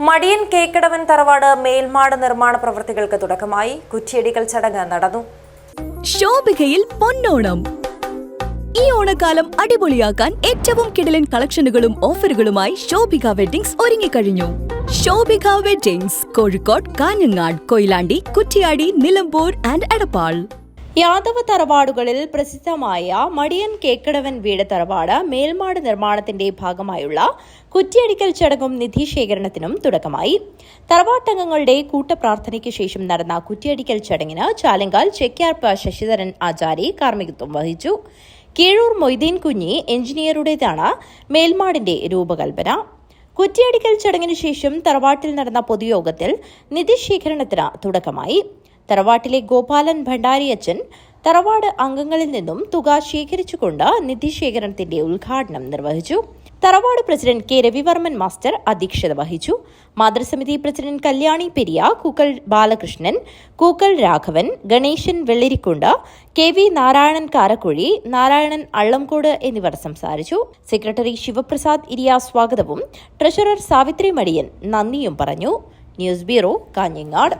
മടിയൻ കേക്കടവൻ തറവാട് മേൽമാട് നിർമ്മാണ പ്രവൃത്തികൾക്ക് തുടക്കമായി. കുറ്റിയടികൾ ചടങ്ങ് നടന്നു. ശോഭികയിൽ പൊന്നോണം. ഈ ഓണക്കാലം അടിപൊളിയാക്കാൻ ഏറ്റവും കിടലൻ കളക്ഷനുകളും ഓഫറുകളുമായി ശോഭിക വെഡിങ്സ് ഒരുങ്ങിക്കഴിഞ്ഞു. Shobhika weddings Kozhikode Kanhangad Koyilandy Kuttiady Nilambur and Edappal. യാദവ തറവാടുകളിൽ പ്രസിദ്ധമായ മടിയൻ കേക്കടവൻ വീട് തറവാട് മേൽമാട് നിർമ്മാണത്തിന്റെ ഭാഗമായുള്ള കുറ്റിയടിക്കൽ ചടങ്ങും നിധിശേഖരണത്തിനും തുടക്കമായി. തറവാട്ടംഗങ്ങളുടെ കൂട്ടപ്രാർത്ഥനയ്ക്ക് ശേഷം നടന്ന കുറ്റിയടിക്കൽ ചടങ്ങിന് ചാലങ്കാൽ ചെക്യാർപ്പ് ശശിധരൻ ആചാരി കാർമ്മികത്വം വഹിച്ചു. കീഴൂർ മൊയ്തീൻ കുഞ്ഞി എഞ്ചിനീയറുടേതാണ് മേൽമാടിന്റെ രൂപകൽപ്പന. കുറ്റിയടിക്കൽ ചടങ്ങിന് ശേഷം തറവാട്ടിൽ നടന്ന പൊതുയോഗത്തിൽ നിധിശേഖരണത്തിന് തുടക്കമായി. തറവാട്ടിലെ ഗോപാലൻ ഭണ്ഡാരിയച്ചൻ തറവാട് അംഗങ്ങളിൽ നിന്നും തുക ശേഖരിച്ചുകൊണ്ട് നിധിശേഖരണത്തിന്റെ ഉദ്ഘാടനം നിർവഹിച്ചു. തറവാട് പ്രസിഡന്റ് കെ രവിവർമ്മൻ മാസ്റ്റർ അധ്യക്ഷത വഹിച്ചു. മാതൃസമിതി president Kalyani Periya Kookkal Balakrishnan Kookkal Raghavan Ganeshan Vellarikundu K V Narayanan Karakuzhi Narayanan Allamkode എന്നിവർ സംസാരിച്ചു. സെക്രട്ടറി ശിവപ്രസാദ് ഇരിയ സ്വാഗതവും ട്രഷറർ സാവിത്രി മടിയൻ നന്ദിയും പറഞ്ഞു. News bureau Kanhangad.